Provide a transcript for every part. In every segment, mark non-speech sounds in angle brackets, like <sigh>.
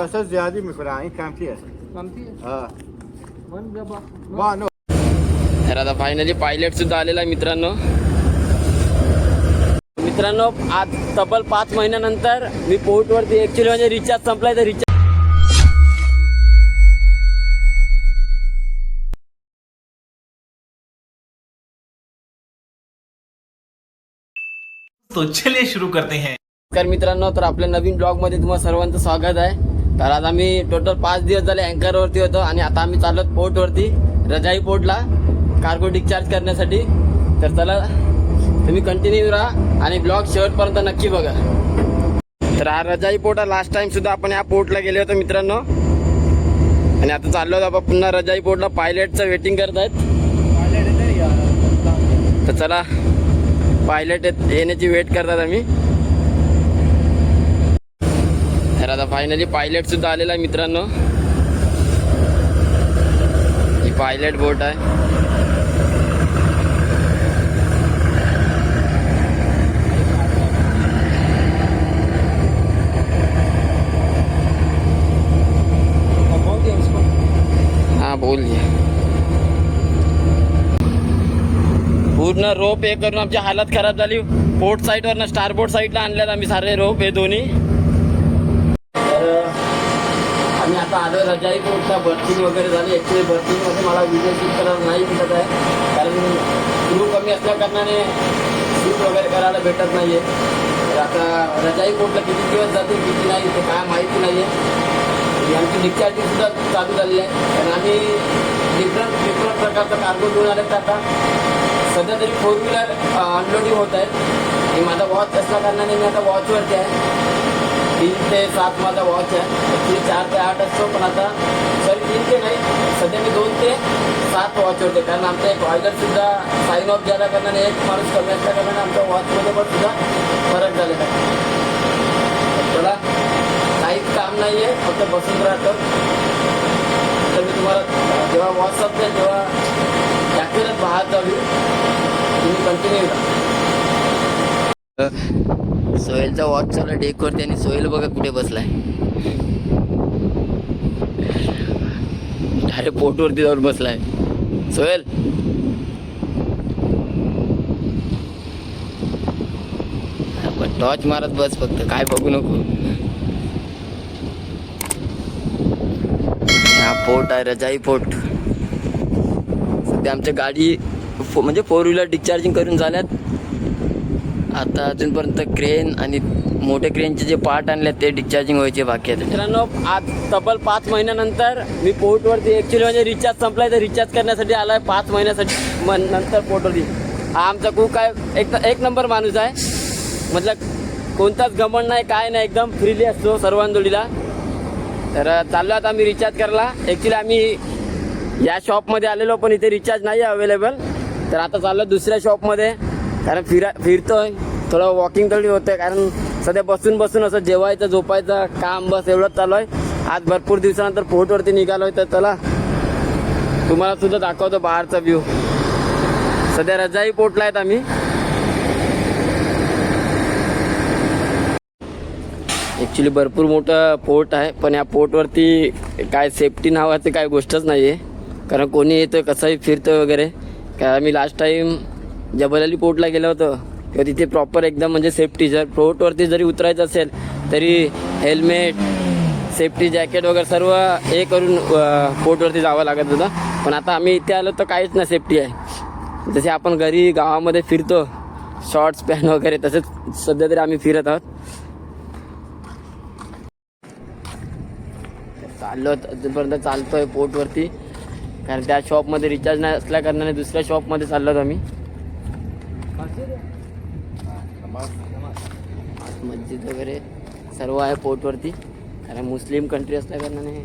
कसं ज्यादा मिकरा आणि कामठी आहे हा वा नो तर आता फायनली पायलट सुद्धा आलेला आहे मित्रांनो? मित्रांनो आज तब्बल पाच महिन्यानंतर मी पोर्टवरती ॲक्च्युली म्हणजे रिचार्ज संपलाय तर रिचार्ज तो चलिए शुरू करते हैं। नमस्कार मित्रांनो तर आपल्या नवीन ब्लॉगमध्ये तुम्हाला सर्वांचं स्वागत आहे. तर आज आम्ही टोटल पाच दिवस झाले अँकरवरती होतो आणि आता आम्ही चाललो पोर्टवरती रजाई पोर्टला कार्गो डिस्चार्ज करण्यासाठी. तर चला तुम्ही कंटिन्यू राहा आणि ब्लॉग शेवटपर्यंत नक्की बघा. तर हा रजाई पोर्ट लास्ट टाइम सुद्धा आपण या पोर्टला गेले होतो मित्रांनो. आणि आता चाललो होतो आपण पुन्हा रजाई पोर्टला पायलटचं वेटिंग करत आहेत. तर चला पायलट येण्याची वेट करतात आम्ही. तर आता फायनली पायलट सुद्धा आलेला आहे मित्रांनो. ही पायलट बोट आहे. हा बोल पूर्ण रोप हे करून आमची हालत खराब झाली. पोर्ट साईडवरनं स्टार बोर्ड साईडला आणल्यात आम्ही सारे रोप हे दोन्ही तर आम्ही आता आलो रजाई पोर्टला बर्थिंग वगैरे झाली. ॲक्च्युली बर्थिंगमध्ये मला व्हिडिओ शूट करायला नाही दिसत आहे. कारण क्रू कमी असल्या कारणाने शूट वगैरे करायला भेटत नाही आहे तर आता रजाई कोर्टला किती दिवस जातील किती नाही ते काय माहिती नाही आहे आमची डिस्चार्जिंग सुद्धा चालू झाली आहे. कारण आम्ही डिफरंट डिफरंट प्रकारचा कार्गो घेऊन आले तर आता. सध्या तरी फोर व्हीलर अनलोडिंग होत आहेत आणि माझा वॉच असल्या कारणाने मी आता वॉचवरती आहे. तीन ते सात माझा वॉच आहे. ती चार ते आठ असतो पण आता सॉरी तीन ते नाही सध्या मी दोन ते सात वॉच होते कारण आमचा एक ऑर्डर सुद्धा साईन ऑफ झाल्या कारणाने एक माणूस कमी असल्या कारणाने आमच्या वॉचमध्ये पण सुद्धा फरक झालेला आहे. त्याला चला काहीच काम नाही आहे फक्त बसून राहतं. तर मी तुम्हाला जेव्हा वॉच संपते तेव्हा ॲक्च्युअलच पाहत जावी तुम्ही कंटिन्यू राहा सोहेलचा वॉच चालू डेकवरती आणि सोहेल बघा कुठे बसलाय. डायरेक्ट पोटवरती जाऊन बसलाय. सोहेल! पण टॉर्च मारत बस फक्त काय बघू नको. हा पोर्ट आहे रजाई पोर्ट सध्या आमच्या गाडी म्हणजे फोर व्हीलर डिस्चार्जिंग करून झाल्यात. आता अजूनपर्यंत क्रेन आणि मोठे क्रेनचे जे पार्ट आणले ते डिस्चार्जिंग व्हायचे बाकी आहेत. मित्रांनो आज तब्बल पाच महिन्यानंतर मी पोर्टवरती ॲक्च्युली म्हणजे रिचार्ज संपलाय तर रिचार्ज करण्यासाठी आलाय पाच महिन्यासाठी. मग नंतर पोर्टवरती हा आमचा कुक आहे एक एक नंबर माणूस आहे. मतलब कोणताच गमन नाही काय नाही एकदम फ्रीली असतो सर्वांजोडीला. तर चाललो आता आम्ही रिचार्ज करायला. ॲक्च्युली आम्ही या शॉपमध्ये आलेलो पण इथे रिचार्ज नाही आहे अवेलेबल तर आता चाललो दुसऱ्या शॉपमध्ये कारण फिरा फिरतोय. थोडं वॉकिंग तरी होतंय कारण सध्या बसून बसून असं जेवायचं झोपायचं काम बस एवढंच चालू आहे. आज भरपूर दिवसानंतर पोर्टवरती निघालोय तर चला. तुम्हाला सुद्धा दाखवतो बाहेरचा व्ह्यू सध्या रजाई पोर्टला आहेत आम्ही. ॲक्च्युली भरपूर मोठं पोर्ट आहे पण या पोर्टवरती काय सेफ्टी नावाचं काय गोष्टच नाही आहे कारण कोणी येतं कसंही फिरतं वगैरे. काय मी लास्ट टाईम जबल अली पोर्टला गेलो होतो. किंवा तिथे प्रॉपर एकदम म्हणजे सेफ्टी जर पोर्टवरती जरी उतरायचं असेल तरी हेल्मेट सेफ्टी जॅकेट वगैरे सर्व हे करून पोर्टवरती जावं लागत होतं. पण आता आम्ही इथे आलो तर काहीच नाही सेफ्टी आहे. जसे आपण घरी गावामध्ये फिरतो शॉर्ट्स पॅन्ट वगैरे तसेच सध्या तरी आम्ही फिरत आहोत. चाललो अजूनपर्यंत चालतोय पोर्टवरती कारण त्या शॉपमध्ये रिचार्ज नाही असल्या कारणाने दुसऱ्या शॉपमध्ये चाललो आम्ही. मस्जिद वगैरे सर्व आहे पोर्टवरती कारण मुस्लिम कंट्री असल्या कारणाने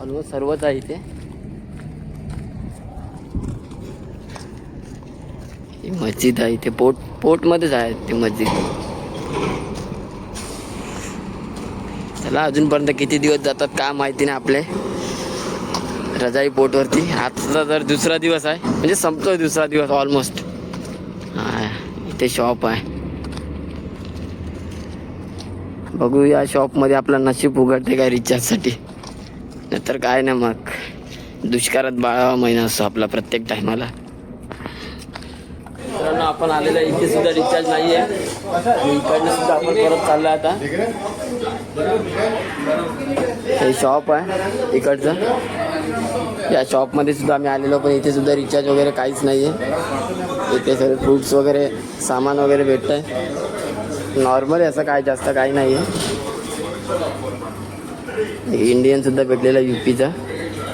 ऑलमोस्ट सर्वच आहे इथे. ही मस्जिद आहे इथे. पोर्ट पोर्टमध्येच आहे ती मस्जिद. चला अजूनपर्यंत किती दिवस जातात का माहिती नाही आपले. रजाई पोर्टवरती आजचा तर दुसरा दिवस आहे. म्हणजे संपतोय दुसरा दिवस ऑलमोस्ट इथे शॉप आहे. बघू या शॉपमध्ये आपलं नशीब उघडते काय रिचार्जसाठी नाहीतर काय ना मग. दुष्काळात बाळावा महिना असतो आपला प्रत्येक टायमाला मित्रांनो आपण आलेलं इथे सुद्धा रिचार्ज नाही आहे इकडनं सुद्धा आपण परत चाललो आता. हे शॉप आहे. इकडचं. या शॉपमध्ये सुद्धा आम्ही आलेलो पण इथे सुद्धा रिचार्ज वगैरे काहीच नाही आहे इथे सगळे फ्रूट्स वगैरे सामान वगैरे भेटत आहे नॉर्मल असं काय जास्त काही नाही आहे इंडियन सुद्धा भेटलेला यू पीचा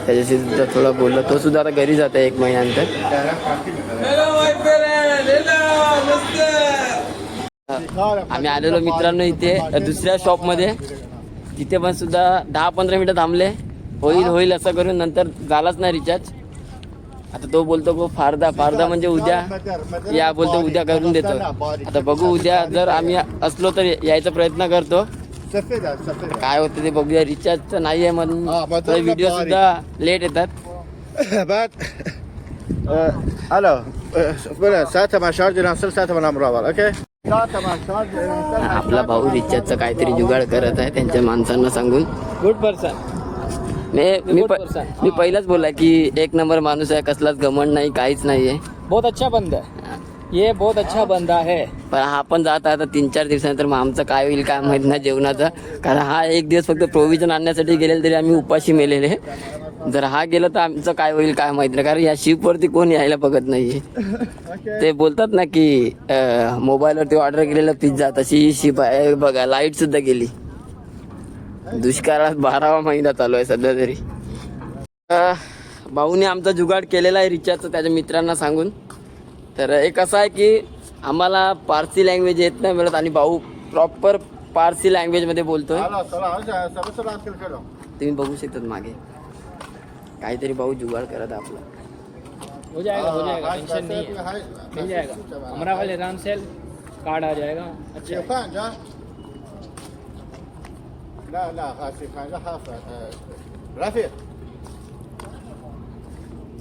त्याच्याशी सुद्धा थोडा बोललो. तो सुद्धा आता घरी जात आहे एक महिन्यानंतर. आम्ही आलेलो मित्रांनो इथे दुसऱ्या शॉपमध्ये तिथे पण सुद्धा दहा पंधरा मिनिटं थांबले. होईल होईल असं करून नंतर झालाच नाही रिचार्ज आता तो बोलतो गो फारदा फारदा म्हणजे उद्या या बोलतो उद्या करून देतो. आता बघू उद्या जर आम्ही असलो तर यायचा प्रयत्न करतो. काय होतं ते बघूया रिचार्ज तर नाही आहे म्हणून व्हिडिओ सुद्धा लेट येतात. <laughs> हॅलो. आपला भाऊ रिचार्जचा काहीतरी जुगाड करत आहे त्यांच्या माणसांना सांगून. गुड पर्सन मी मी प- मी पहिलाच बोलला की एक नंबर माणूस आहे कसलाच घमंड नाही काहीच नाही आहे बहुत अच्छा बंदा है ये बहुत अच्छा बंदा है पण हा पण जात आहे आता तीन चार दिवसानंतर मग आमचं काय होईल काय माहीत नाही जेवणाचं. कारण हा एक दिवस फक्त प्रोव्हिजन आणण्यासाठी गेलेला तरी आम्ही उपाशी मेलेले. जर हा गेला तर आमचं काय होईल काय माहीत नाही. कारण या शिपवरती कोण यायला बघत नाही ते बोलतात ना की अं, मोबाईलवरती ऑर्डर केलेलं पिझ्झा तशी ही शिप आहे. बघा लाइट सुद्धा गेली. दुष्काळात बारावा महिना चालू आहे सध्या तरी. भाऊने आमचा जुगाड केलेला आहे रिचार्जचा त्याच्या मित्रांना सांगून. तर एक असं आहे की आम्हाला पारसी लँग्वेज येत नाही मिळत आणि भाऊ प्रॉपर पारसी लँग्वेजमध्ये बोलतोय. तुम्ही बघू शकतात मागे. काहीतरी भाऊ जुगाड करत आपला. हो हो राम सेल कार्ड आ जाएगा। अच्छा لا لا هاي شيفان لا خاف رفيق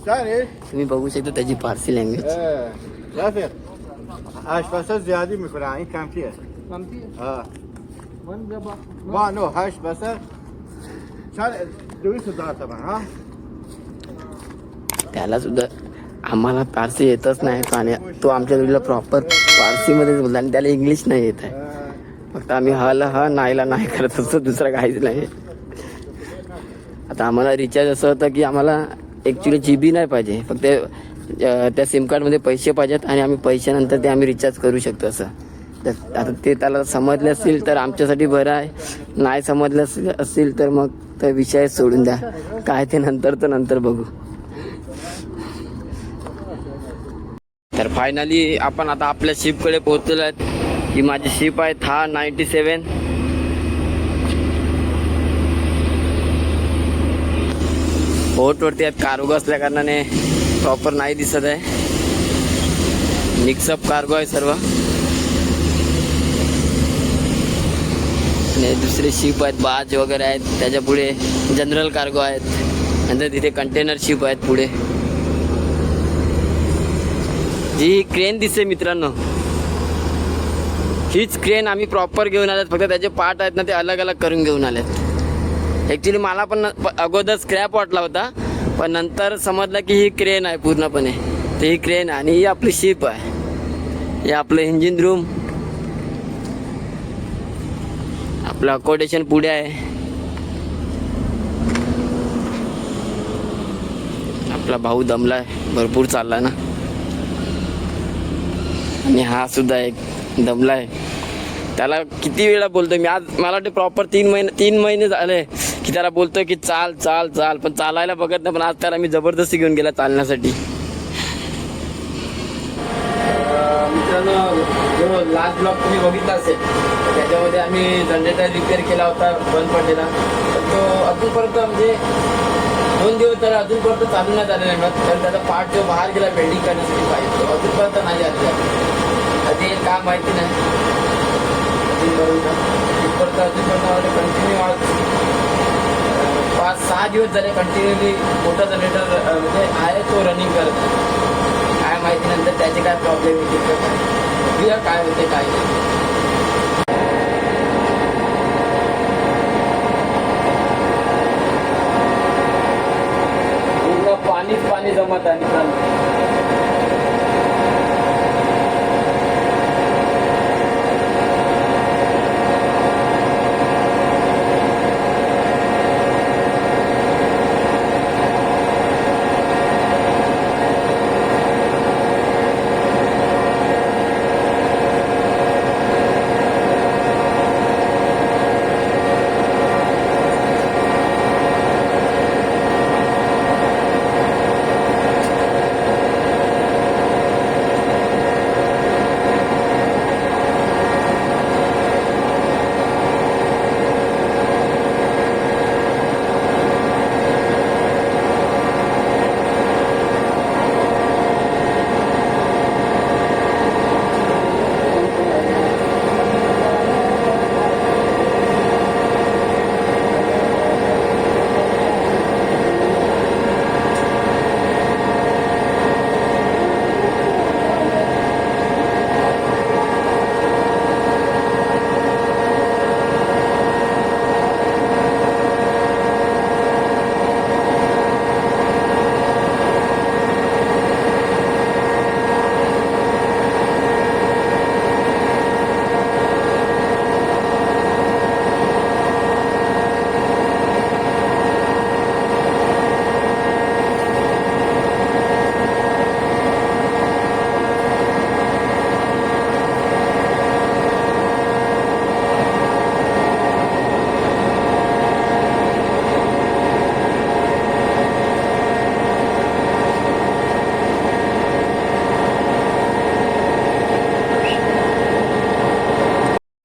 ثاني तुम्ही बघू शकता त्याची पारसी लँग्वेज ايه رفيق هاش بس زياده من فلاني كم فيه اه ما نو هاش بس شان دويس الدار طبعا ها त्याला सुद्धा आम्हाला पारसी येतच नाही तो आणि तो आमच्या जोडीला प्रॉपर पारसीमध्येच बोलला आणि त्याला इंग्लिश नाही येत आहे آه، फक्त आम्ही हाला हा नाहीला नाही करत असतो दुसरं काहीच नाही. आता आम्हाला रिचार्ज असं होतं की आम्हाला ॲक्च्युली जी बी नाही पाहिजे. फक्त त्या सिम कार्डमध्ये पैसे पाहिजेत आणि आम्ही पैशानंतर ते आम्ही रिचार्ज करू शकतो असं. तर आता ते त्याला समजले असतील तर आमच्यासाठी बरं आहे. नाही समजलं असेल- असतील तर मग तर विषय सोडून द्या. काय ते नंतर तर नंतर बघू. तर फायनली आपण आता आपल्या शिपकडे पोहोचलेलो आहेत. ही माझी शिप आहे था नाईन्टी सेवन बोटवरती आहेत कार्गो असल्या कारणाने प्रॉपर नाही दिसत आहे. मिक्सअप कार्गो आहे सर्व. आणि दुसरे शिप आहेत बाज वगैरे आहेत त्याच्या पुढे जनरल कार्गो आहेत नंतर तिथे कंटेनर शिप आहेत पुढे. जी क्रेन दिसते मित्रांनो. हीच क्रेन आम्ही प्रॉपर घेऊन आल्यात फक्त त्याचे पार्ट आहेत ना ते अलग अलग करून घेऊन आलेत. ॲक्च्युली मला पण अगोदर स्क्रॅप वाटला होता पण नंतर समजलं की ही क्रेन आहे पूर्णपणे. तर ही क्रेन आणि ही आपली शिप आहे. हे आपलं इंजिन रूम आपलं अकोडेशन पुढे आहे. आपला भाऊ दमला आहे भरपूर चालला ना. आणि हा सुद्धा एक दमलाय त्याला किती वेळा बोलतोय? मी आज मला वाटतं प्रॉपर तीन महिने तीन महिने झाले की त्याला बोलतोय की चाल चाल चाल. पण चालायला बघत नाही पण आज त्याला मी जबरदस्ती घेऊन गेला चालण्यासाठी. मित्रांनो लास्ट ब्लॉक तुम्ही बघितला असेल त्याच्यामध्ये आम्ही जनरेटर रिपेअर केला होता बंद पडलेला. तर तो अजूनपर्यंत म्हणजे दोन दिवस त्याला अजूनपर्यंत चालू नाही झालेला आहे. तर त्याचा पार्ट जो बाहेर गेला वेल्डिंग करण्यासाठी पाहिजे तो अजूनपर्यंत नाही आलेला ते काय माहिती नाही. अजूनपर्यंत तिथपर्यंत अजूनपर्यंत कंटिन्यू पाच सहा दिवस झाले कंटिन्युअली मोठा जनरेटर म्हणजे आहे तो रनिंग करत काय माहिती नंतर त्याचे काय प्रॉब्लेम येतील काय. काय होते काय नाही. पाणी जमत आहे मित्रांनो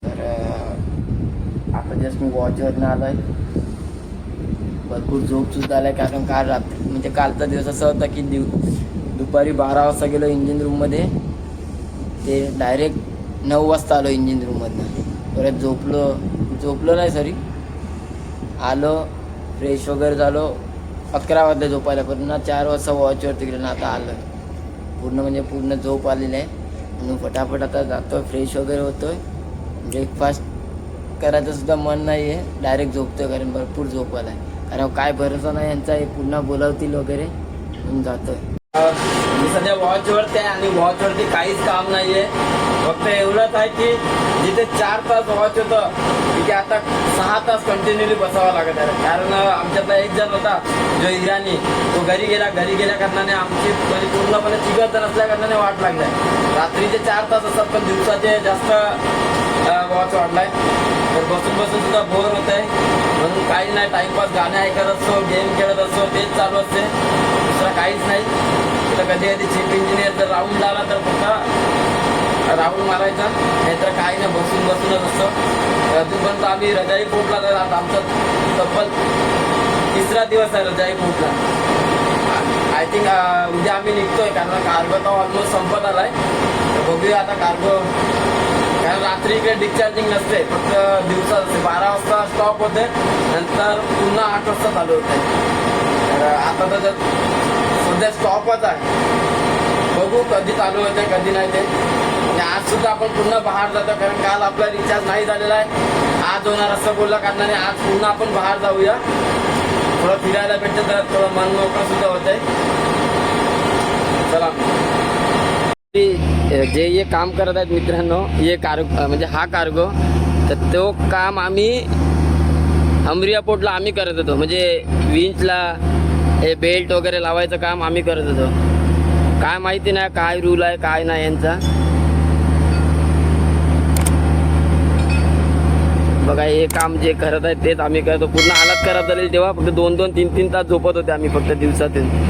तर अं, आता जस्ट आलो आहे भरपूर झोप सुद्धा आहे कारण काल रात्री म्हणजे कालचा दिवस असा होता की दिव दुपारी बारा वाजता गेलो इंजिन रूममध्ये ते डायरेक्ट नऊ वाजता आलो इंजिन रूममधनं परत झोपलो झोपलो नाही सॉरी आलो फ्रेश वगैरे झालो. अकरा वाजता झोपायला पुन्हा चार वाजता वॉचवरती गेलो ना आता आलं पूर्ण म्हणजे पूर्ण झोप आलेली आहे. म्हणून फटाफट आता जातो फ्रेश वगैरे होतोय. ब्रेकफास्ट करायचं सुद्धा मन नाही आहे डायरेक्ट झोपतोय कारण भरपूर झोप आहे कारण काय भरोसा नाही यांचा पुन्हा बोलावतील वगैरे. म्हणून जातोय. मी सध्या वॉचवरती आहे आणि वॉचवरती काहीच काम नाहीये. फक्त एवढंच आहे की जिथे चार तास वॉच होतं तिथे आता सहा तास कंटिन्युअली बसावं लागत आहे. कारण आमच्यातला एक जण होता जो इराणी तो घरी गेला घरी गेल्या कारणाने आमची म्हणजे पूर्णपणे चिकट नसल्या कारणाने वाट लागलाय. रात्रीचे चार तास असतात पण दिवसाचे जास्त वॉच वाढलाय. बसून बसून सुद्धा बोर होत आहे. म्हणून काही नाही टाईमपास गाणे ऐकत असतो गेम खेळत असतो तेच चालू असते. दुसरं काहीच नाही. तर कधी कधी चीफ इंजिनियर जर राऊंड आला तर फक्त राऊंड मारायचा. नाहीतर काही नाही बसून बसूनच असतो. अजूनपर्यंत आम्ही रजाई पोटला तर आता आमचा तब्बल तिसरा दिवस आहे रजाई पोटला आय थिंक उद्या आम्ही निघतोय कारण कार्गो तर ऑलमोस्ट संपत आलाय तर बघूया आता कार्गो कारण रात्री इकडे डिस्चार्जिंग नसते फक्त दिवसा असते. बारा वाजता स्टॉप होते नंतर पुन्हा आठ वाजता चालू होते. तर आता तर सध्या स्टॉपच आहे. बघू कधी चालू होते कधी नाही ते. आणि आज सुद्धा आपण पुन्हा बाहेर जातो कारण काल आपला रिचार्ज नाही झालेला आहे. आज होणार असं बोललं कारणाने आज पुन्हा आपण बाहेर जाऊया. थोडं फिरायला भेटतं तर थोडं मन मोकळं सुद्धा होतंय. चला. जे हे काम करत आहेत मित्रांनो हे कार्गो म्हणजे हा कार्गो तर तो काम आम्ही अमरिया पोर्टला आम्ही करत होतो. म्हणजे विंचला हे बेल्ट वगैरे लावायचं काम आम्ही करत होतो. काय माहिती नाही काय रूल आहे काय नाही यांचा. बघा हे काम जे करत आहेत तेच आम्ही करतो पूर्ण हालत खराब झालेली तेव्हा फक्त दोन दोन तीन तीन तास झोपत होते आम्ही फक्त दिवसातून.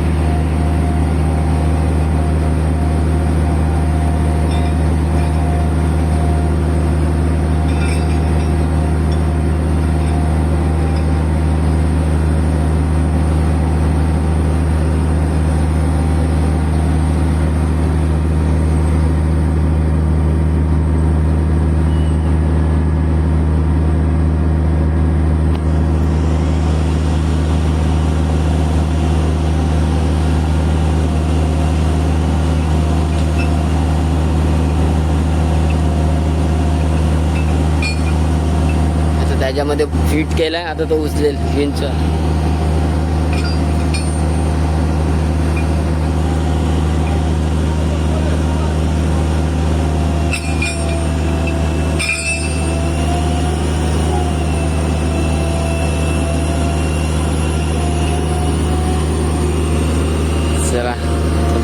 त्याच्यामध्ये फिट केलाय आता तो उचलेल विंच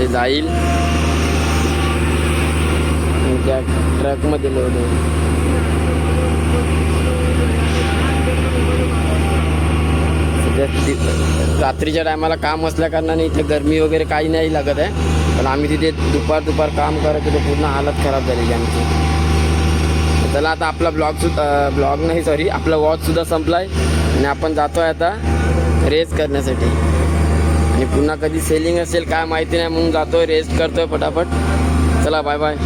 जाईल. ट्रकमध्ये लोड रात्रीच्या टायमाला काम असल्या कारणाने इथे गरमी वगैरे काही नाही लागत आहे. पण आम्ही तिथे दुपार दुपार काम करत होतो पूर्ण हालत खराब झालेली आमची. चला आता आपला ब्लॉग सुद्धा ब्लॉग नाही सॉरी आपला वॉच सुद्धा आहे आणि आपण जातो आहे आता रेस करण्यासाठी. आणि पुन्हा कधी सेलिंग असेल काय माहिती नाही म्हणून जातोय रेस्ट करतोय पटापट. चला बाय बाय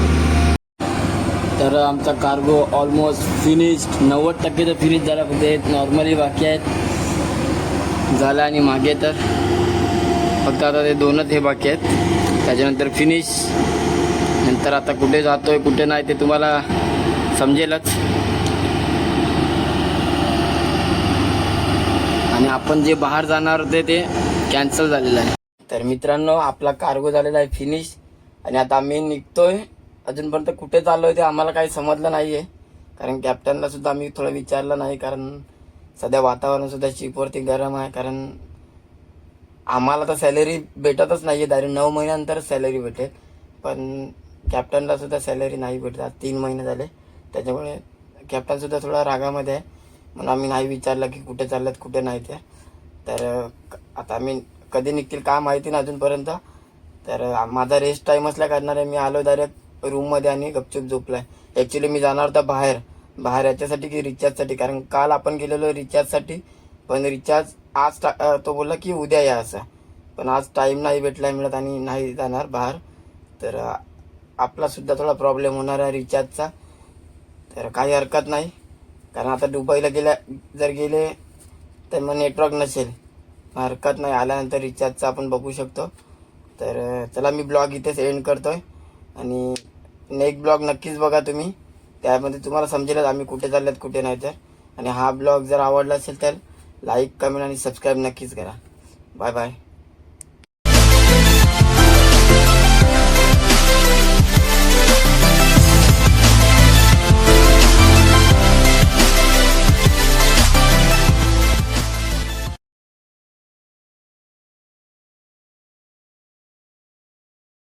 तर आमचा कार्गो ऑलमोस्ट फिनिश्ड नव्वद टक्के तर फिनिश झाला फक्त नॉर्मली बाकी आहेत. झालं आणि मागे तर फक्त आता ते दोनच हे बाकी आहेत. त्याच्यानंतर फिनिश नंतर आता कुठे जातोय कुठे नाही ते तुम्हाला समजेलच. आणि आपण जे बाहेर जाणार होते ते कॅन्सल झालेलं आहे. तर मित्रांनो आपला कार्गो झालेला आहे फिनिश आणि आता आम्ही निघतोय. अजूनपर्यंत कुठे चाललोय ते आम्हाला काही समजलं नाही आहे कारण कॅप्टनला सुद्धा आम्ही थोडं विचारलं नाही कारण सध्या वातावरण सुद्धा शिपवरती गरम आहे कारण आम्हाला तर सॅलरी भेटतच नाही आहे डायरेक्ट नऊ महिन्यानंतर सॅलरी भेटेल. पण कॅप्टनला सुद्धा सॅलरी नाही भेटत. आज तीन महिने झाले. त्याच्यामुळे कॅप्टनसुद्धा थोडा रागामध्ये आहे. म्हणून आम्ही नाही विचारलं की कुठे चालल्यात कुठे नाही ते तर आता आम्ही कधी निघतील काय माहिती नाही अजूनपर्यंत. तर माझा रेस्ट टाईम असल्या कारणाने मी आलो डायरेक्ट रूममध्ये आणि गपचूप झोपलाय. ॲक्च्युली मी जाणार होता बाहेर. बाहेर याच्यासाठी की रिचार्जसाठी? कारण काल आपण गेलेलो रिचार्जसाठी पण रिचार्ज आज टा- तो बोलला की उद्या या असं. पण आज टाईम नाही भेटला मिळत आणि नाही जाणार बाहेर. तर आपलासुद्धा थोडा प्रॉब्लेम होणार आहे रिचार्जचा. तर काही हरकत नाही. कारण आता दुबईला गेल्या जर गेले तर मग नेटवर्क नसेल. हरकत नाही. आल्यानंतर रिचार्जचं आपण बघू शकतो. तर चला मी ब्लॉग इथेच एंड करतो आहे आणि नेक्स्ट ब्लॉग नक्कीच बघा तुम्ही. त्यामध्ये तुम्हाला समजेलच आम्ही कुठे चालल्यात कुठे नाही तर. आणि हा ब्लॉग जर आवडला असेल तर लाईक कमेंट आणि सबस्क्राईब नक्कीच करा. Bye bye